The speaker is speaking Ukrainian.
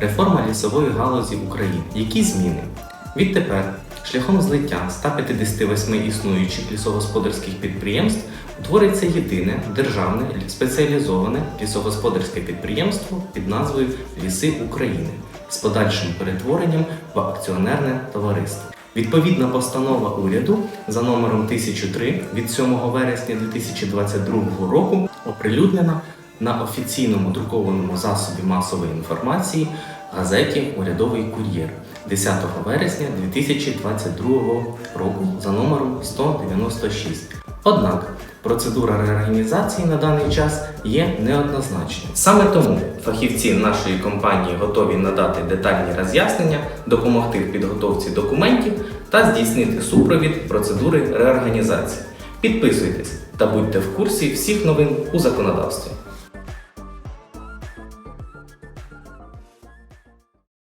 Реформа лісової галузі України. Які зміни? Відтепер, шляхом злиття 158 існуючих лісогосподарських підприємств утвориться єдине державне спеціалізоване лісогосподарське підприємство під назвою Ліси України з подальшим перетворенням в акціонерне товариство. Відповідна постанова уряду за номером 1003 від 7 вересня 2022 року оприлюднена на офіційному друкованому засобі масової інформації газеті Урядовий кур'єр 10 вересня 2022 року за номером 196. Однак процедура реорганізації на даний час є неоднозначною. Саме тому фахівці нашої компанії готові надати детальні роз'яснення, допомогти в підготовці документів та здійснити супровід процедури реорганізації. Підписуйтесь та будьте в курсі всіх новин у законодавстві.